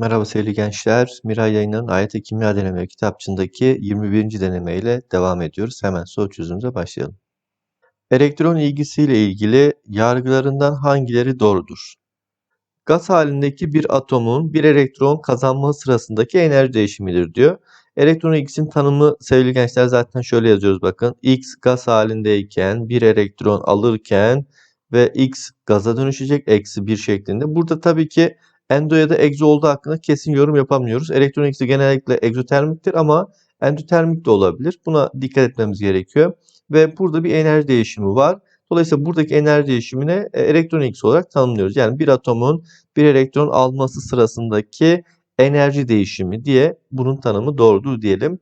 Merhaba sevgili gençler. Miray Yayınları'nın AYT Kimya Deneme kitapçığındaki 21. deneme ile devam ediyoruz. Hemen soru çözümümüze başlayalım. Elektron ilgisiyle ilgili yargılarından hangileri doğrudur? Gaz halindeki bir atomun bir elektron kazanması sırasındaki enerji değişimidir diyor. Elektron ilgisinin tanımı sevgili gençler zaten şöyle yazıyoruz bakın. X gaz halindeyken bir elektron alırken ve X gaza dönüşecek eksi bir şeklinde. Burada tabii ki endo ya da egzo olduğu hakkında kesin yorum yapamıyoruz. Elektron ilgisi genellikle egzotermiktir ama endotermik de olabilir. Buna dikkat etmemiz gerekiyor. Ve burada bir enerji değişimi var. Dolayısıyla buradaki enerji değişimine elektron olarak tanımlıyoruz. Yani bir atomun bir elektron alması sırasındaki enerji değişimi diye bunun tanımı doğrudur diyelim.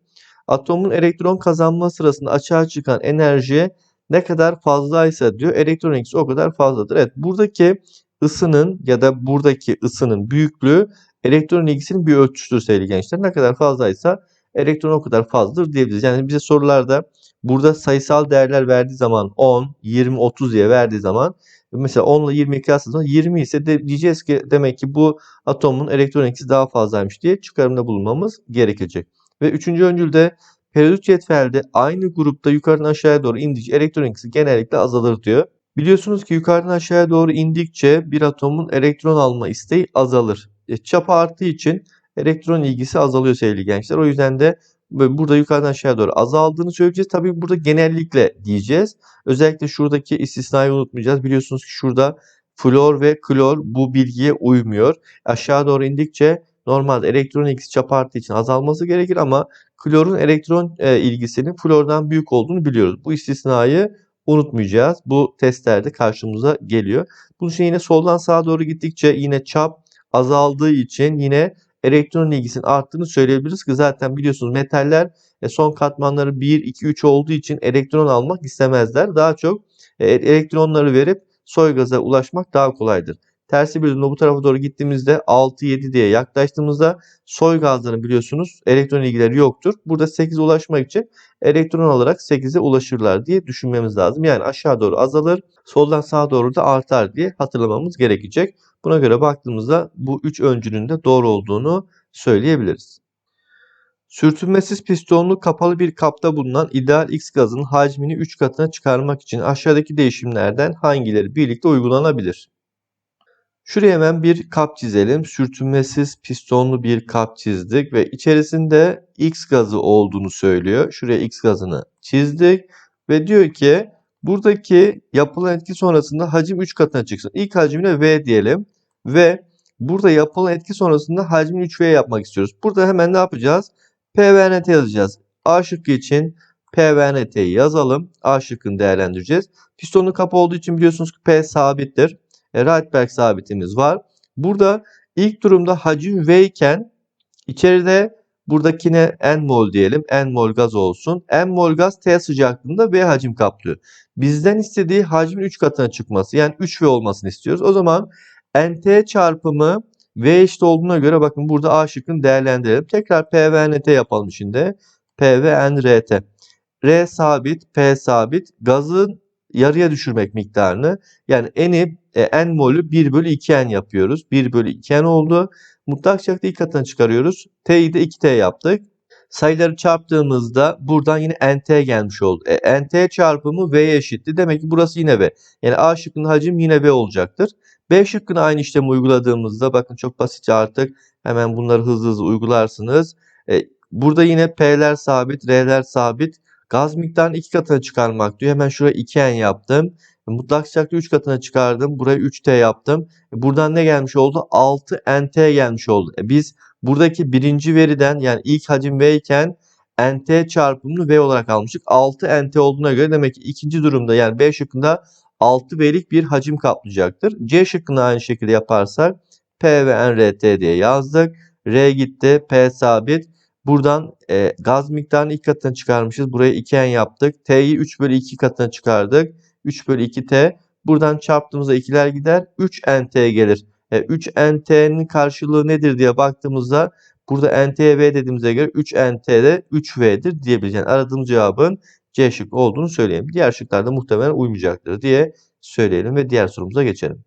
Atomun elektron kazanma sırasında açığa çıkan enerji ne kadar fazlaysa diyor elektron o kadar fazladır. Evet buradaki ısının ya da buradaki ısının büyüklüğü elektron ilgisinin bir ölçüsüdür sevgili gençler. Ne kadar fazlaysa elektron o kadar fazladır diyebiliriz. Yani bize sorularda burada sayısal değerler verdiği zaman 10, 20, 30 diye verdiği zaman mesela 10 ile 22 aslında 20 ise de diyeceğiz ki demek ki bu atomun elektron ilgisi daha fazlaymış diye çıkarımda bulunmamız gerekecek. Ve üçüncü öncülde periyodik cetvelde aynı grupta yukarıdan aşağıya doğru indikçe elektron ilgisi genellikle azalır diyor. Biliyorsunuz ki yukarıdan aşağıya doğru indikçe bir atomun elektron alma isteği azalır. E, çapı arttığı için elektron ilgisi azalıyor sevgili gençler. O yüzden de burada yukarıdan aşağıya doğru azaldığını söyleyeceğiz. Tabii burada genellikle diyeceğiz. Özellikle şuradaki istisnayı unutmayacağız. Biliyorsunuz ki şurada flor ve klor bu bilgiye uymuyor. Aşağı doğru indikçe normalde elektron ilgisi çapı arttığı için azalması gerekir ama klorun elektron e, ilgisinin flordan büyük olduğunu biliyoruz. Bu istisnayı unutmayacağız. Bu testlerde karşımıza geliyor. Bunun için yine soldan sağa doğru gittikçe yine çap azaldığı için yine elektron ilgisinin arttığını söyleyebiliriz ki zaten biliyorsunuz metaller e, son katmanları 1, 2, 3 olduğu için elektron almak istemezler. Daha çok e, elektronları verip soy gaza ulaşmak daha kolaydır. Tersi bir durumda bu tarafa doğru gittiğimizde 6-7 diye yaklaştığımızda soy gazlarının biliyorsunuz elektron ilgileri yoktur. Burada 8'e ulaşmak için elektron alarak 8'e ulaşırlar diye düşünmemiz lazım. Yani aşağı doğru azalır, soldan sağa doğru da artar diye hatırlamamız gerekecek. Buna göre baktığımızda bu 3 öncünün de doğru olduğunu söyleyebiliriz. Sürtünmesiz pistonlu kapalı bir kapta bulunan ideal X gazının hacmini 3 katına çıkarmak için aşağıdaki değişimlerden hangileri birlikte uygulanabilir? Şuraya hemen bir kap çizelim. Sürtünmesiz pistonlu bir kap çizdik ve içerisinde X gazı olduğunu söylüyor. Şuraya X gazını çizdik ve diyor ki buradaki yapılan etki sonrasında hacim 3 katına çıksın. İlk hacmine V diyelim ve burada yapılan etki sonrasında hacmini 3V yapmak istiyoruz. Burada hemen ne yapacağız? P ve NT yazacağız. A şıkkı için P ve NT'yi yazalım. A şıkkını değerlendireceğiz. Pistonun kapı olduğu için biliyorsunuz ki P sabittir. E, Rydberg sabitimiz var. Burada ilk durumda hacim V iken içeride buradakine N mol diyelim. N mol gaz olsun. N mol gaz T sıcaklığında V hacim kaplıyor. Bizden istediği hacmin 3 katına çıkması. Yani 3V olmasını istiyoruz. O zaman NT çarpımı V eşit olduğuna göre bakın burada A şıkkını değerlendirelim. Tekrar P ve NT yapalım şimdi. P ve N RT. R sabit, P sabit. Gazın yarıya düşürmek miktarını. Yani N'i e, N molü 1 bölü 2N yapıyoruz. 1 bölü 2N oldu. Mutlak sıcaklığı ilk katına çıkarıyoruz. T'yi de 2T yaptık. Sayıları çarptığımızda buradan yine NT gelmiş oldu. E, NT çarpımı V'ye eşitti. Demek ki burası yine V. Yani A şıkkının hacim yine V olacaktır. B şıkkına aynı işlemi uyguladığımızda bakın çok basitçe artık hemen bunları hızlı hızlı uygularsınız. E, burada yine P'ler sabit, R'ler sabit. Gaz miktarını 2 katına çıkarmak diyor. Hemen şuraya 2N yaptım. Mutlak sıcaklığı 3 katına çıkardım. Buraya 3T yaptım. E, buradan ne gelmiş oldu? 6NT gelmiş oldu. E biz buradaki birinci veriden yani ilk hacim V iken NT çarpımını V olarak almıştık. 6 NT olduğuna göre demek ki ikinci durumda yani B şıkkında 6 V'lik bir hacim kaplayacaktır. C şıkkını aynı şekilde yaparsak P ve NRT diye yazdık. R gitti. P sabit. Buradan e, gaz miktarını 2 katına çıkarmışız. Buraya 2N yaptık. T'yi 3 bölü 2 katına çıkardık. 3 bölü 2T. Buradan çarptığımızda ikiler gider. 3NT gelir. E, 3NT'nin karşılığı nedir diye baktığımızda burada NT'ye V dediğimize göre 3NT'de 3V'dir diyebiliriz. Yani aradığımız cevabın C şık olduğunu söyleyelim. Diğer şıklarda muhtemelen uymayacaktır diye söyleyelim ve diğer sorumuza geçelim.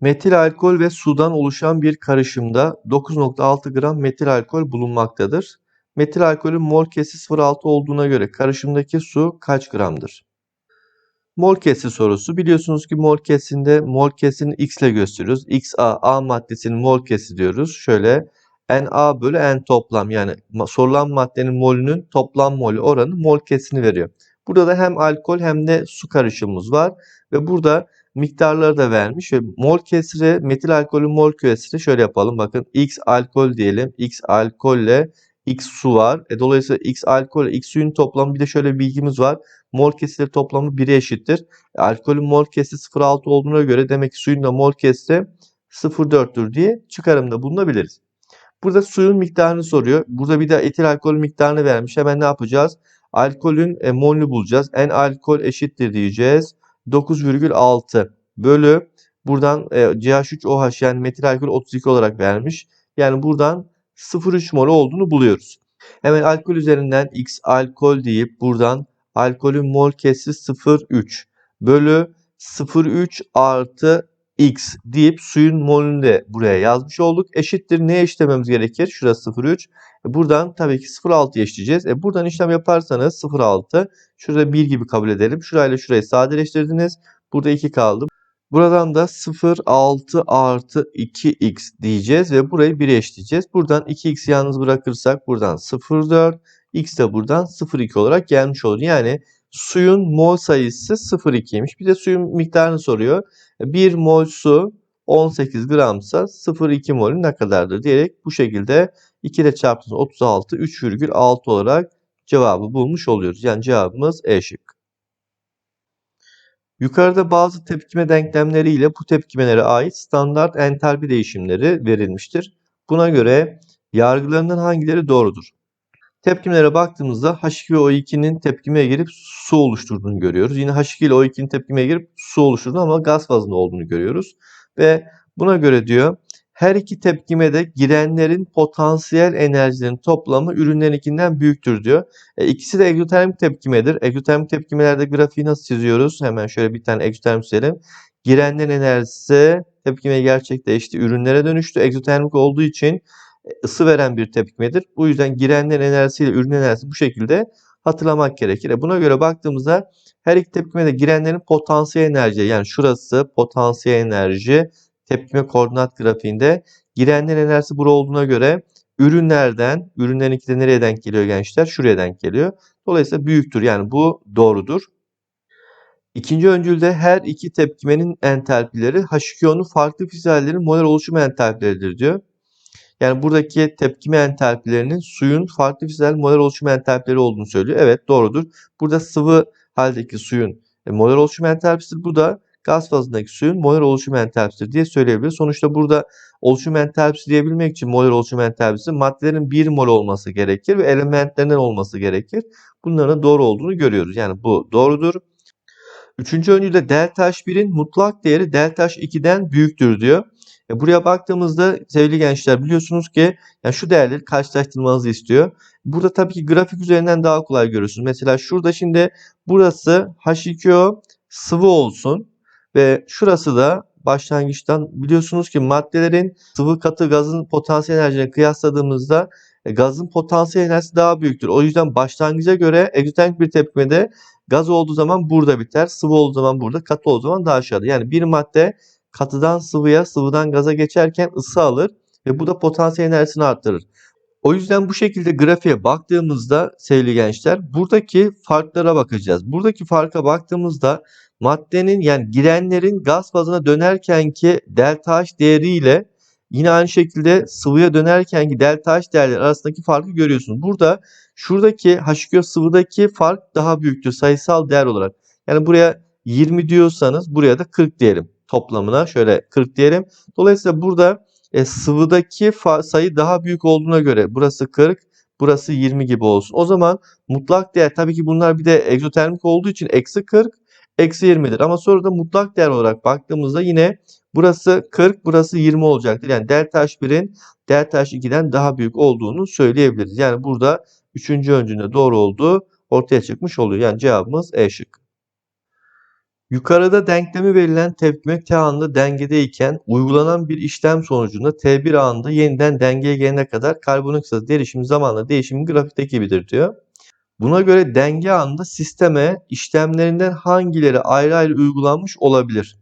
Metil alkol ve sudan oluşan bir karışımda 9.6 gram metil alkol bulunmaktadır. Metil alkolün mol kesi 0.6 olduğuna göre karışımdaki su kaç gramdır? Mol kesi sorusu. Biliyorsunuz ki mol kesinde mol kesini x ile gösteriyoruz. XA, A maddesinin mol kesi diyoruz. Şöyle Na bölü N toplam yani sorulan maddenin molünün toplam molü oranı mol kesini veriyor. Burada da hem alkol hem de su karışımımız var. Ve burada miktarları da vermiş ve mol kesiri metil alkolün mol kesiri şöyle yapalım. Bakın X alkol diyelim. X alkolle X su var. E, dolayısıyla X alkol X suyun toplamı bir de şöyle bir bilgimiz var. Mol kesiri toplamı 1'e eşittir. E, alkolün mol kesiri 0.6 olduğuna göre demek ki suyun da mol kesiri 0.4'tür diye çıkarımda bulunabiliriz. Burada suyun miktarını soruyor. Burada bir de etil alkol miktarını vermiş. Hemen ne yapacağız? Alkolün e, molünü bulacağız. En alkol eşittir diyeceğiz. 9,6 bölü buradan e, CH3OH yani metil alkol 32 olarak vermiş. Yani buradan 0,3 mol olduğunu buluyoruz. Hemen alkol üzerinden X alkol deyip buradan alkolün mol kesri 0,3 bölü 0,3 artı X deyip suyun molünü de buraya yazmış olduk. Eşittir neye eşitlememiz gerekir? Şurası 0,3. E buradan tabii ki 0,6'ya eşitleyeceğiz. E buradan işlem yaparsanız 0,6 şurada 1 gibi kabul edelim. Şurayla şurayı sadeleştirdiniz. Burada 2 kaldı. Buradan da 0,6 artı 2x diyeceğiz ve burayı 1'e eşitleyeceğiz. Buradan 2x yalnız bırakırsak buradan 0,4 x de buradan 0,2 olarak gelmiş olur. Yani suyun mol sayısı 0,2'ymiş. Bir de suyun miktarını soruyor. 1 mol su 18 gramsa 0,2 molü ne kadardır diyerek bu şekilde 2 ile çarptığınız 36 3,6 olarak cevabı bulmuş oluyoruz. Yani cevabımız E şıkkı. Yukarıda bazı tepkime denklemleri ile bu tepkimelere ait standart entalpi değişimleri verilmiştir. Buna göre yargılarından hangileri doğrudur? Tepkimelere baktığımızda H2 ve O2'nin tepkimeye girip su oluşturduğunu görüyoruz. Yine H2 ile O2'nin tepkimeye girip su oluşturduğunu ama gaz fazında olduğunu görüyoruz. Ve buna göre diyor her iki tepkimede girenlerin potansiyel enerjilerin toplamı ürünlerinkinden büyüktür diyor. E, ikisi de egzotermik tepkimedir. Egzotermik tepkimelerde grafiği nasıl çiziyoruz? Hemen şöyle bir tane egzotermik çizelim. Girenlerin enerjisi tepkime gerçekleşti. Ürünlere dönüştü. Egzotermik olduğu için ısı veren bir tepkimedir. Bu yüzden girenlerin enerjisiyle ürün enerjisi bu şekilde hatırlamak gerekir. E buna göre baktığımızda her iki tepkimede girenlerin potansiyel enerji yani şurası potansiyel enerji tepkime koordinat grafiğinde girenlerin enerjisi bura olduğuna göre ürünlerden, ürünlerin ikisi de nereye denk geliyor gençler? Şuraya denk geliyor. Dolayısıyla büyüktür. Yani bu doğrudur. İkinci öncülde her iki tepkimenin entalpileri H2O'nun farklı fizikallerin molar oluşum entalpileridir diyor. Yani buradaki tepkime entalpilerinin suyun farklı fiziksel molar oluşum entalpileri olduğunu söylüyor. Evet doğrudur. Burada sıvı haldeki suyun e, molar oluşum entalpisidir. Bu da gaz fazındaki suyun molar oluşum entalpisidir diye söyleyebiliriz. Sonuçta burada oluşum entalpisi diyebilmek için molar oluşum entalpisi maddelerin 1 mol olması gerekir ve elementlerinden olması gerekir. Bunların doğru olduğunu görüyoruz. Yani bu doğrudur. Üçüncü öncülde delta H1'in mutlak değeri delta H2'den büyüktür diyor. E buraya baktığımızda sevgili gençler biliyorsunuz ki yani şu değerleri karşılaştırmanızı istiyor. Burada tabii ki grafik üzerinden daha kolay görürsünüz. Mesela şurada şimdi burası H2O sıvı olsun ve şurası da başlangıçtan biliyorsunuz ki maddelerin sıvı katı gazın potansiyel enerjine kıyasladığımızda e, gazın potansiyel enerjisi daha büyüktür. O yüzden başlangıca göre egzotermik bir tepkimede gaz olduğu zaman burada biter, sıvı olduğu zaman burada, katı olduğu zaman daha aşağıda. Yani bir madde katıdan sıvıya, sıvıdan gaza geçerken ısı alır ve bu da potansiyel enerjisini arttırır. O yüzden bu şekilde grafiğe baktığımızda sevgili gençler buradaki farklara bakacağız. Buradaki farka baktığımızda maddenin yani girenlerin gaz fazına dönerkenki delta H değeriyle yine aynı şekilde sıvıya dönerkenki delta H değerleri arasındaki farkı görüyorsunuz. Burada şuradaki H2O sıvıdaki fark daha büyüktür sayısal değer olarak. Yani buraya 20 diyorsanız buraya da 40 diyelim toplamına şöyle 40 diyelim. Dolayısıyla burada e, sıvıdaki sayı daha büyük olduğuna göre burası 40, burası 20 gibi olsun. O zaman mutlak değer tabii ki bunlar bir de egzotermik olduğu için eksi 40, eksi 20'dir. Ama sonra da mutlak değer olarak baktığımızda yine burası 40, burası 20 olacaktır. Yani delta H1'in delta H2'den daha büyük olduğunu söyleyebiliriz. Yani burada üçüncü öncünde doğru olduğu ortaya çıkmış oluyor. Yani cevabımız E şıkkı. Yukarıda denklemi verilen tepkime T anında dengedeyken uygulanan bir işlem sonucunda T1 anında yeniden dengeye gelene kadar karbondioksit gazı derişimi zamanla değişimin grafikteki gibidir diyor. Buna göre denge anında sisteme işlemlerinden hangileri ayrı ayrı uygulanmış olabilir?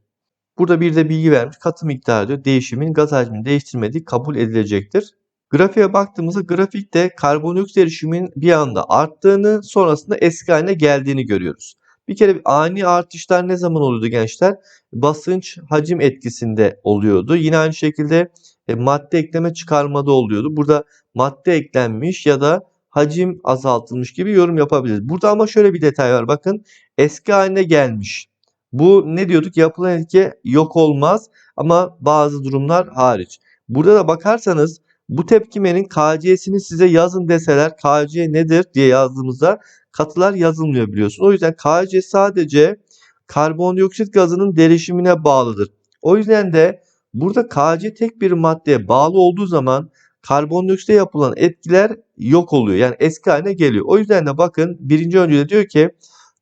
Burada bir de bilgi vermiş. Katı miktarı diyor değişimin gaz hacmini değiştirmediği kabul edilecektir. Grafiğe baktığımızda grafikte karbondioksit erişimin bir anda arttığını sonrasında eski haline geldiğini görüyoruz. Bir kere ani artışlar ne zaman oluyordu gençler? Basınç hacim etkisinde oluyordu. Yine aynı şekilde e, madde ekleme çıkarmada oluyordu. Burada madde eklenmiş ya da hacim azaltılmış gibi yorum yapabiliriz. Burada ama şöyle bir detay var. Bakın eski haline gelmiş. Bu ne diyorduk? Yapılan etki yok olmaz ama bazı durumlar hariç. Burada da bakarsanız bu tepkimenin KC'sini size yazın deseler KC nedir diye yazdığımızda katılar yazılmıyor biliyorsun. O yüzden KC sadece karbondioksit gazının derişimine bağlıdır. O yüzden de burada KC tek bir maddeye bağlı olduğu zaman karbondioksite yapılan etkiler yok oluyor. Yani eski haline geliyor. O yüzden de bakın birinci öncüde diyor ki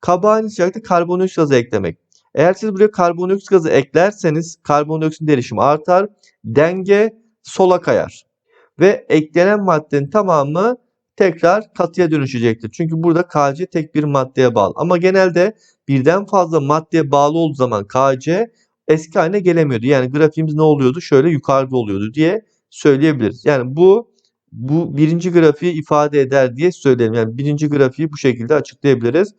kaba aynı sıcaklıkta karbondioksit gazı eklemek. Eğer siz buraya karbondioksit gazı eklerseniz karbondioksit derişimi artar. Denge sola kayar. Ve eklenen maddenin tamamı tekrar katıya dönüşecektir. Çünkü burada KC tek bir maddeye bağlı. Ama genelde birden fazla maddeye bağlı olduğu zaman KC eski haline gelemiyordu. Yani grafiğimiz ne oluyordu? Şöyle yukarıda oluyordu diye söyleyebiliriz. Yani bu bu birinci grafiği ifade eder diye söyleyelim. Yani birinci grafiği bu şekilde açıklayabiliriz.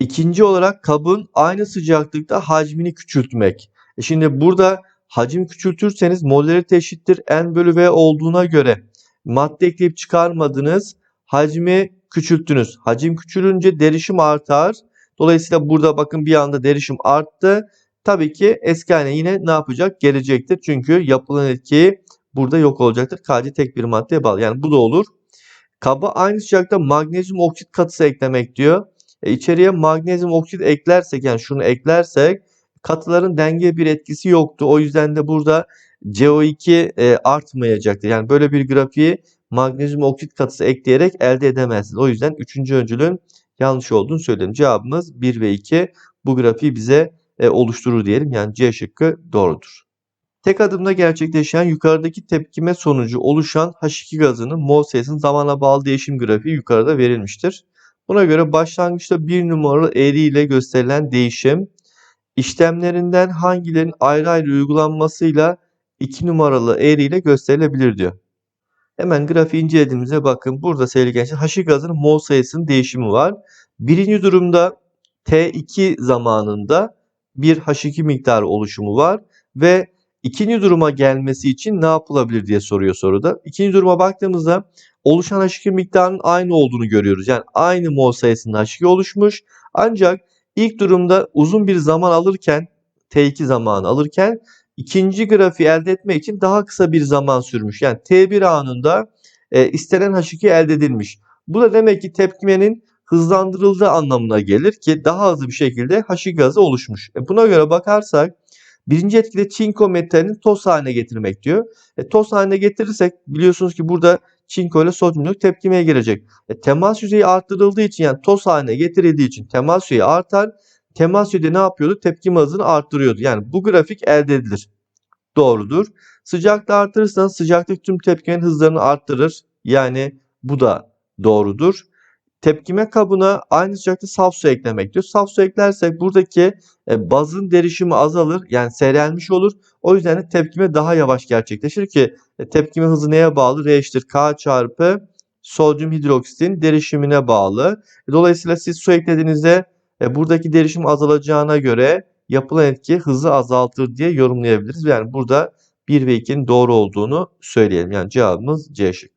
İkinci olarak kabın aynı sıcaklıkta hacmini küçültmek. E şimdi burada hacim küçültürseniz molarite eşittir N bölü V olduğuna göre madde ekleyip çıkarmadınız. Hacmi küçülttünüz. Hacim küçülünce derişim artar. Dolayısıyla burada bakın bir anda derişim arttı. Tabii ki eski haline yine ne yapacak? Gelecektir. Çünkü yapılan etki burada yok olacaktır. KC tek bir maddeye bağlı. Yani bu da olur. Kaba aynı sıcakta magnezyum oksit katısı eklemek diyor. E, içeriye magnezyum oksit eklersek yani şunu eklersek katıların denge bir etkisi yoktu. O yüzden de burada CO2 e, artmayacaktır. Yani böyle bir grafiği magnezyum oksit katısı ekleyerek elde edemezsiniz. O yüzden üçüncü öncülün yanlış olduğunu söyledim. Cevabımız 1 ve 2 bu grafiği bize e, oluşturur diyelim. Yani C şıkkı doğrudur. Tek adımda gerçekleşen yukarıdaki tepkime sonucu oluşan H2 gazının mol sayısının zamana bağlı değişim grafiği yukarıda verilmiştir. Buna göre başlangıçta bir numaralı eğri ile gösterilen değişim işlemlerinden hangilerinin ayrı ayrı uygulanmasıyla 2 numaralı eğri ile gösterilebilir diyor. Hemen grafiği incelediğimizde bakın burada sevgili gençler H2 gazının mol sayısının değişimi var. Birinci durumda T2 zamanında bir H2 miktarı oluşumu var ve ikinci duruma gelmesi için ne yapılabilir diye soruyor soruda. İkinci duruma baktığımızda oluşan H2 miktarının aynı olduğunu görüyoruz. Yani aynı mol sayısında H2 oluşmuş. Ancak ilk durumda uzun bir zaman alırken T2 zamanı alırken ikinci grafiği elde etmek için daha kısa bir zaman sürmüş. Yani T1 anında e, istenen H2 elde edilmiş. Bu da demek ki tepkimenin hızlandırıldığı anlamına gelir ki daha hızlı bir şekilde H2 gazı oluşmuş. E, buna göre bakarsak birinci etkide çinko metalini toz haline getirmek diyor. E, toz haline getirirsek biliyorsunuz ki burada çinko ile sodyum tepkimeye girecek. E, temas yüzeyi arttırıldığı için yani toz haline getirildiği için temas yüzeyi artar. Temas yüzeyi ne yapıyordu? Tepkime hızını arttırıyordu. Yani bu grafik elde edilir. Doğrudur. Sıcaklığı artırırsanız sıcaklık tüm tepkimenin hızlarını arttırır. Yani bu da doğrudur. Tepkime kabına aynı sıcaklıkta saf su eklemek diyor. Saf su eklersek buradaki e, bazın derişimi azalır. Yani seyrelmiş olur. O yüzden de tepkime daha yavaş gerçekleşir ki e, tepkime hızı neye bağlı? R eşittir K çarpı sodyum hidroksitin derişimine bağlı. E, dolayısıyla siz su eklediğinizde buradaki derişim azalacağına göre yapılan etki hızı azaltır diye yorumlayabiliriz. Yani burada 1 ve 2'nin doğru olduğunu söyleyelim. Yani cevabımız C şık.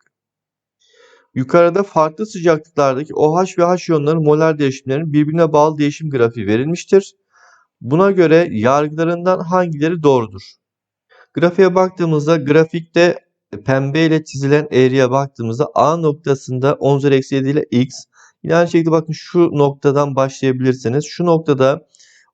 Yukarıda farklı sıcaklıklardaki OH ve H iyonların molar değişimlerinin birbirine bağlı değişim grafiği verilmiştir. Buna göre yargılarından hangileri doğrudur? Grafiğe baktığımızda grafikte pembe ile çizilen eğriye baktığımızda A noktasında 10 üzeri eksi 7 ile X. Yine aynı şekilde bakın şu noktadan başlayabilirsiniz. Şu noktada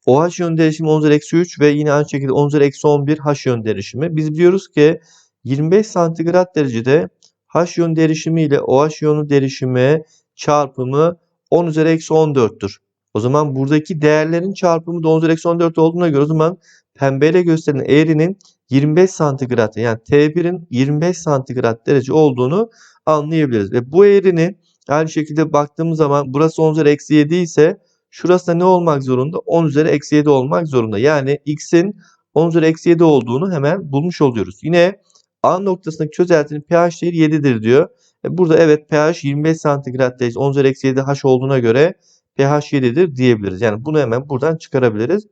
OH yön değişimi 10 üzeri eksi 3 ve yine aynı şekilde 10 üzeri eksi 11 H yön değişimi. Biz biliyoruz ki 25 santigrat derecede H yön derişimi ile OH yonu derişimi çarpımı 10 üzeri eksi 14'tür. O zaman buradaki değerlerin çarpımı da 10 üzeri eksi 14 olduğuna göre o zaman pembeyle gösterilen eğrinin 25 santigrat yani T1'in 25 santigrat derece olduğunu anlayabiliriz. Ve bu eğrinin aynı şekilde baktığımız zaman burası 10 üzeri eksi 7 ise şurası da ne olmak zorunda? 10 üzeri eksi 7 olmak zorunda. Yani x'in 10 üzeri eksi 7 olduğunu hemen bulmuş oluyoruz. Yine A noktasındaki çözeltinin pH değeri 7'dir diyor. E burada evet pH 25 santigrat derece 10 üzeri eksi 7 H olduğuna göre pH 7'dir diyebiliriz. Yani bunu hemen buradan çıkarabiliriz.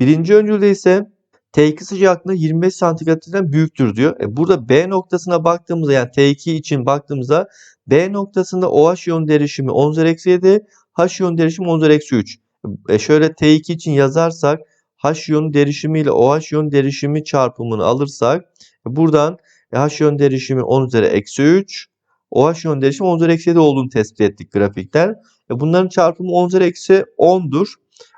Birinci öncülde ise T2 sıcaklığı 25 santigrattan büyüktür diyor. E burada B noktasına baktığımızda yani T2 için baktığımızda B noktasında OH iyon derişimi 10 üzeri eksi 7, H iyon derişimi 10 üzeri eksi 3. E şöyle T2 için yazarsak H iyon derişimi ile OH iyon derişimi çarpımını alırsak e buradan H iyon derişimi 10 üzeri eksi 3, OH iyon derişimi 10 üzeri eksi 7 olduğunu tespit ettik grafikten. E bunların çarpımı 10 üzeri eksi 10'dur.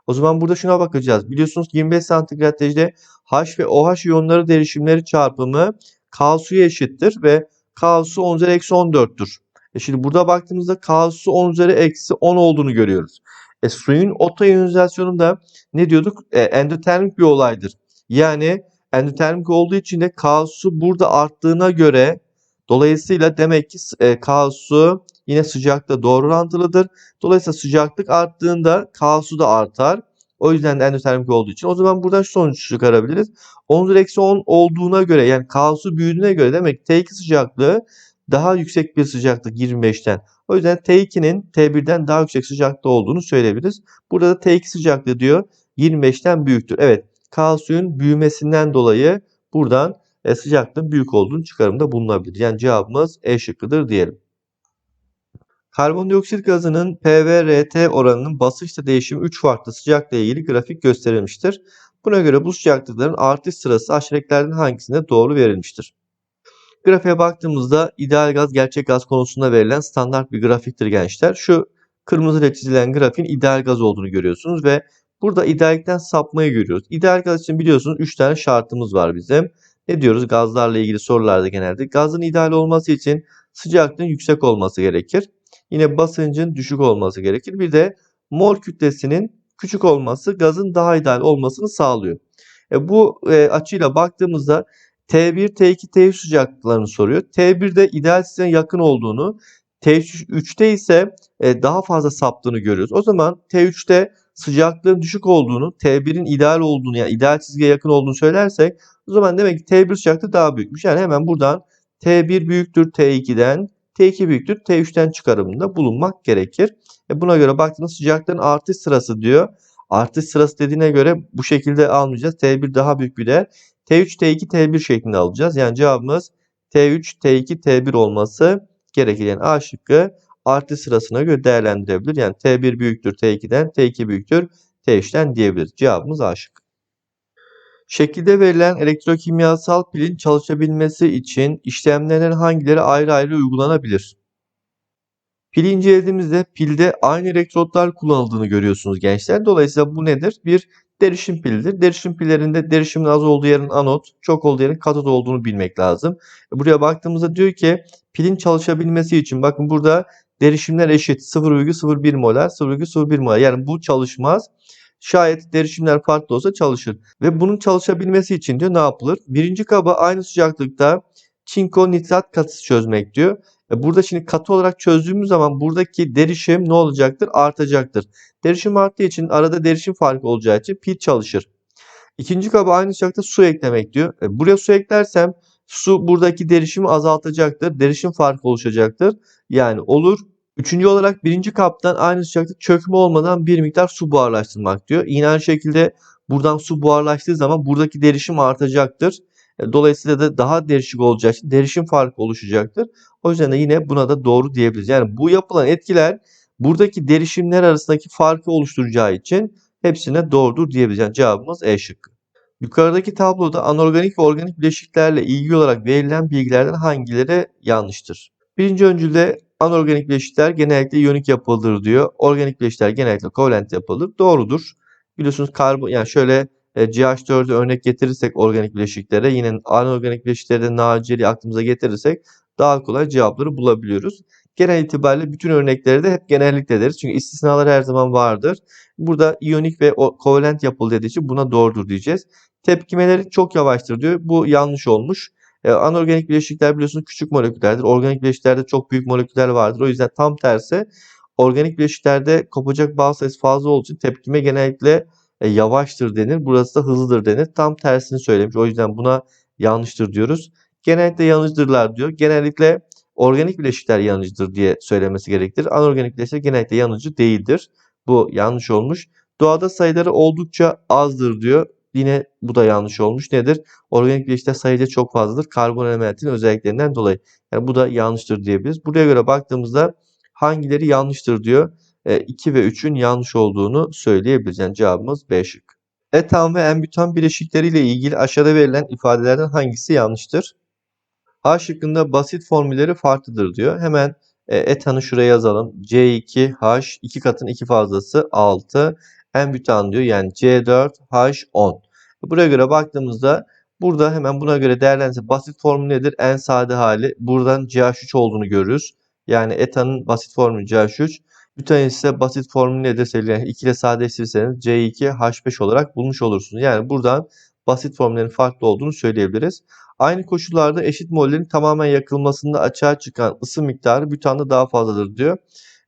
O zaman burada şuna bakacağız. Biliyorsunuz ki 25 santigrat derecede H ve OH iyonları derişimleri çarpımı K suya eşittir ve K su 10 üzeri eksi 14'tür. E şimdi burada baktığımızda K su 10 üzeri eksi 10 olduğunu görüyoruz. E suyun otoiyonizasyonunda ne diyorduk? E, endotermik bir olaydır. Yani endotermik olduğu için de K su burada arttığına göre dolayısıyla demek ki e, K su yine sıcaklıkla doğru orantılıdır. Dolayısıyla sıcaklık arttığında K su da artar. O yüzden de endotermik olduğu için. O zaman buradan şu sonuç çıkarabiliriz. 10 üzeri eksi 10 olduğuna göre yani K su büyüdüğüne göre demek T2 sıcaklığı daha yüksek bir sıcaklık 25'ten. O yüzden T2'nin T1'den daha yüksek sıcaklıkta olduğunu söyleyebiliriz. Burada da T2 sıcaklığı diyor 25'ten büyüktür. Evet K suyun büyümesinden dolayı buradan e, sıcaklığın büyük olduğunu çıkarımda bulunabilir. Yani cevabımız E şıkkıdır diyelim. Karbondioksit gazının PV-RT oranının basınçla değişimi 3 farklı sıcaklıkla ilgili grafik gösterilmiştir. Buna göre bu sıcaklıkların artış sırası aşağıdakilerden hangisinde doğru verilmiştir? Grafiğe baktığımızda ideal gaz gerçek gaz konusunda verilen standart bir grafiktir gençler. Şu kırmızı ile çizilen grafiğin ideal gaz olduğunu görüyorsunuz ve burada ideallikten sapmayı görüyoruz. İdeal gaz için biliyorsunuz 3 tane şartımız var bizim. Ne diyoruz gazlarla ilgili sorularda genelde? Gazın ideal olması için sıcaklığın yüksek olması gerekir. Yine basıncın düşük olması gerekir. Bir de mol kütlesinin küçük olması gazın daha ideal olmasını sağlıyor. E bu e, açıyla baktığımızda T1, T2, T3 sıcaklıklarını soruyor. T1'de ideal sisteme yakın olduğunu, T3'te ise e, daha fazla saptığını görüyoruz. O zaman T3'te sıcaklığın düşük olduğunu, T1'in ideal olduğunu yani ideal çizgiye yakın olduğunu söylersek o zaman demek ki T1 sıcaklığı daha büyükmüş. Yani hemen buradan T1 büyüktür T2'den, T2 büyüktür T3'ten çıkarımında bulunmak gerekir. E buna göre baktığınız sıcaklığın artış sırası diyor. Artış sırası dediğine göre bu şekilde almayacağız. T1 daha büyük bir değer. T3, T2, T1 şeklinde alacağız. Yani cevabımız T3, T2, T1 olması gerekir. Yani A şıkkı artı sırasına göre değerlendirebilir. Yani T1 büyüktür T2'den, T2 büyüktür T3'ten diyebiliriz. Cevabımız A. Şekilde verilen elektrokimyasal pilin çalışabilmesi için işlemlerin hangileri ayrı ayrı uygulanabilir? Pili incelediğimizde pilde aynı elektrotlar kullanıldığını görüyorsunuz gençler. Dolayısıyla bu nedir? Bir derişim pilidir. Derişim pillerinde derişimin az olduğu yerin anot, çok olduğu yerin katot olduğunu bilmek lazım. Buraya baktığımızda diyor ki pilin çalışabilmesi için bakın burada derişimler eşit 0,01 molar 0,01 molar yani bu çalışmaz. Şayet derişimler farklı olsa çalışır. Ve bunun çalışabilmesi için diyor ne yapılır? Birinci kaba aynı sıcaklıkta çinko nitrat katısı çözmek diyor. E burada şimdi katı olarak çözdüğümüz zaman buradaki derişim ne olacaktır? Artacaktır. Derişim arttığı için arada derişim farkı olacağı için pil çalışır. İkinci kaba aynı sıcaklıkta su eklemek diyor. E buraya su eklersem su buradaki derişimi azaltacaktır. Derişim farkı oluşacaktır. Yani olur. Üçüncü olarak birinci kaptan aynı sıcaklık çökme olmadan bir miktar su buharlaştırmak diyor. Yine aynı şekilde buradan su buharlaştığı zaman buradaki derişim artacaktır. E, dolayısıyla da daha derişik için derişim farkı oluşacaktır. O yüzden de yine buna da doğru diyebiliriz. Yani bu yapılan etkiler buradaki derişimler arasındaki farkı oluşturacağı için hepsine doğrudur diyebiliriz. Yani cevabımız E şıkkı. Yukarıdaki tabloda anorganik ve organik bileşiklerle ilgili olarak verilen bilgilerden hangileri yanlıştır? Birinci öncülde anorganik bileşikler genellikle iyonik yapılıdır diyor. Organik bileşikler genellikle kovalent yapılır. Doğrudur. Biliyorsunuz karbon yani şöyle e, CH4'ü örnek getirirsek organik bileşiklere yine anorganik bileşikleri de nacili aklımıza getirirsek daha kolay cevapları bulabiliyoruz. Genel itibariyle bütün örnekleri de hep genellikle deriz. Çünkü istisnalar her zaman vardır. Burada iyonik ve kovalent yapılı dediği için buna doğrudur diyeceğiz. Tepkimeleri çok yavaştır diyor. Bu yanlış olmuş. E, anorganik bileşikler biliyorsunuz küçük moleküllerdir. Organik bileşiklerde çok büyük moleküller vardır. O yüzden tam tersi organik bileşiklerde kopacak bağ sayısı fazla olduğu için tepkime genellikle e, yavaştır denir. Burası da hızlıdır denir. Tam tersini söylemiş. O yüzden buna yanlıştır diyoruz. Genellikle yanıcıdırlar diyor. Genellikle organik bileşikler yanıcıdır diye söylemesi gerektir. Anorganik bileşikler genellikle yanıcı değildir. Bu yanlış olmuş. Doğada sayıları oldukça azdır diyor. Yine bu da yanlış olmuş. Nedir? Organik bileşikler sayıca çok fazladır. Karbon elementinin özelliklerinden dolayı. Yani bu da yanlıştır diyebiliriz. Buraya göre baktığımızda hangileri yanlıştır diyor. 2 ve 3'ün yanlış olduğunu söyleyebiliriz. Yani cevabımız B şık. Etan ve embutan bileşikleriyle ilgili aşağıda verilen ifadelerden hangisi yanlıştır? A şıkkında basit formülleri farklıdır diyor. Hemen e, etanı şuraya yazalım. C2H 2 katın 2 fazlası 6. Embutan diyor yani C4H10. Buraya göre baktığımızda burada hemen buna göre değerlenirse basit formül nedir? En sade hali. Buradan CH3 olduğunu görürüz. Yani etanın basit formülü CH3. Bütan ise basit formülü nedir? Yani 2 ile sadeleştirirseniz C2H5 olarak bulmuş olursunuz. Yani buradan basit formüllerin farklı olduğunu söyleyebiliriz. Aynı koşullarda eşit mollerin tamamen yakılmasında açığa çıkan ısı miktarı butanda daha fazladır diyor.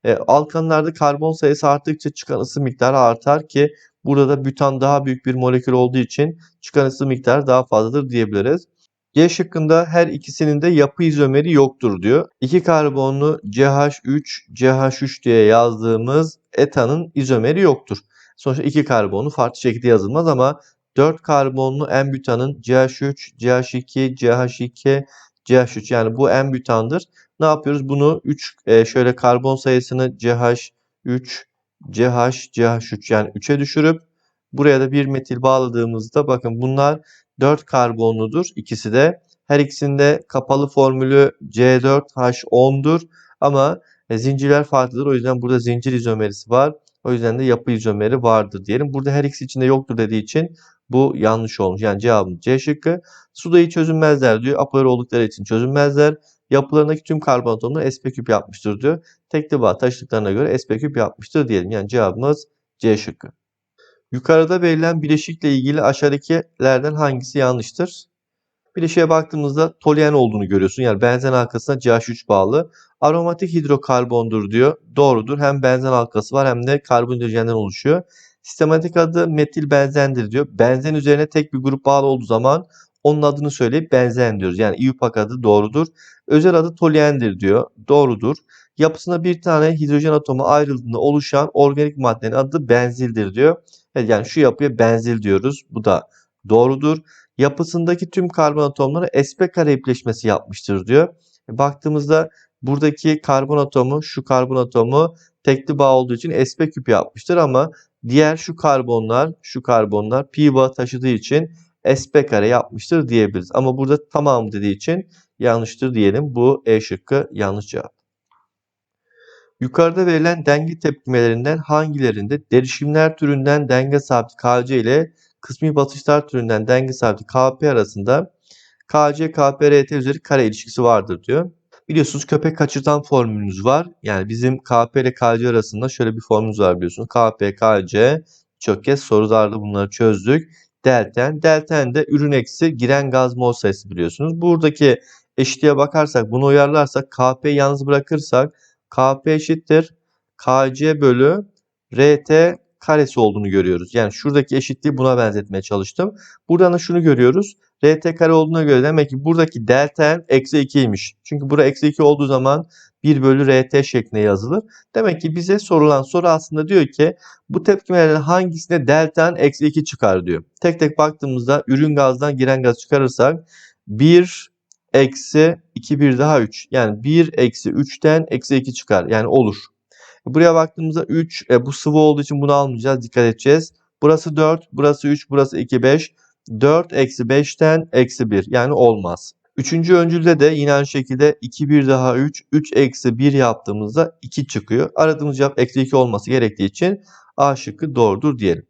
E, alkanlarda karbon sayısı arttıkça çıkan ısı miktarı artar ki burada da butan daha büyük bir molekül olduğu için çıkan ısı miktarı daha fazladır diyebiliriz. C şıkkında her ikisinin de yapı izomeri yoktur diyor. 2 karbonlu CH3, CH3 diye yazdığımız etanın izomeri yoktur. Sonuçta 2 karbonlu farklı şekilde yazılmaz ama 4 karbonlu en-butanın CH3, CH2, CH2, CH3 yani bu en-butandır. Ne yapıyoruz? Bunu 3 e, şöyle karbon sayısını CH3, CH, CH3 yani 3'e düşürüp buraya da bir metil bağladığımızda bakın bunlar 4 karbonludur ikisi de. Her ikisinde kapalı formülü C4H10'dur ama e, zincirler farklıdır. O yüzden burada zincir izomerisi var. O yüzden de yapı izomeri vardır diyelim. Burada her ikisi içinde yoktur dediği için bu yanlış olmuş. Yani cevabım C şıkkı. Suda hiç çözünmezler diyor. Apolar oldukları için çözünmezler. Yapılarındaki tüm karbon atomları sp küp yapmıştır diyor. Tekli bağ taşıdıklarına göre sp küp yapmıştır diyelim. Yani cevabımız C şıkkı. Yukarıda verilen bileşikle ilgili aşağıdakilerden hangisi yanlıştır? Bileşiğe baktığımızda toluen olduğunu görüyorsun. Yani benzen halkasına CH3 bağlı. Aromatik hidrokarbondur diyor. Doğrudur. Hem benzen halkası var hem de karbon hidrojenden oluşuyor. Sistematik adı metil benzendir diyor. Benzen üzerine tek bir grup bağlı olduğu zaman onun adını söyleyip benzen diyoruz. Yani IUPAC adı doğrudur. Özel adı toluendir diyor. Doğrudur. Yapısında bir tane hidrojen atomu ayrıldığında oluşan organik maddenin adı benzildir diyor. Yani şu yapıya benzil diyoruz. Bu da doğrudur. Yapısındaki tüm karbon atomları sp kare ipleşmesi yapmıştır diyor. E, baktığımızda buradaki karbon atomu şu karbon atomu tekli bağ olduğu için sp küp yapmıştır ama diğer şu karbonlar şu karbonlar pi bağ taşıdığı için sp kare yapmıştır diyebiliriz. Ama burada tamamı dediği için yanlıştır diyelim. Bu E şıkkı yanlış cevap. Yukarıda verilen denge tepkimelerinden hangilerinde derişimler türünden denge sabiti Kc ile kısmi basınçlar türünden denge sabiti Kp arasında Kc Kp Rt üzeri kare ilişkisi vardır diyor. Biliyorsunuz köpek kaçırtan formülümüz var. Yani bizim Kp ile Kc arasında şöyle bir formülümüz var biliyorsunuz. Kp, Kc çok kez sorularda bunları çözdük. Delten. Delten de ürün eksi giren gaz mol sayısı biliyorsunuz. Buradaki eşitliğe bakarsak bunu uyarlarsak Kp'yi yalnız bırakırsak Kp eşittir Kc bölü Rt karesi olduğunu görüyoruz. Yani şuradaki eşitliği buna benzetmeye çalıştım. Buradan da şunu görüyoruz. Rt kare olduğuna göre demek ki buradaki delta eksi 2'ymiş. Çünkü bura eksi 2 olduğu zaman 1 bölü Rt şeklinde yazılır. Demek ki bize sorulan soru aslında diyor ki bu tepkimelerden hangisinde delta eksi 2 çıkar diyor. Tek tek baktığımızda ürün gazdan giren gaz çıkarırsak 1 eksi 2 1 daha 3. Yani 1 eksi 3'ten eksi 2 çıkar. Yani olur. Buraya baktığımızda 3 e, bu sıvı olduğu için bunu almayacağız. Dikkat edeceğiz. Burası 4, burası 3, burası 2, 5. 4 eksi 5'ten eksi 1 yani olmaz. Üçüncü öncülde de yine aynı şekilde 2 1 daha 3, 3 eksi 1 yaptığımızda 2 çıkıyor. Aradığımız cevap eksi 2 olması gerektiği için A şıkkı doğrudur diyelim.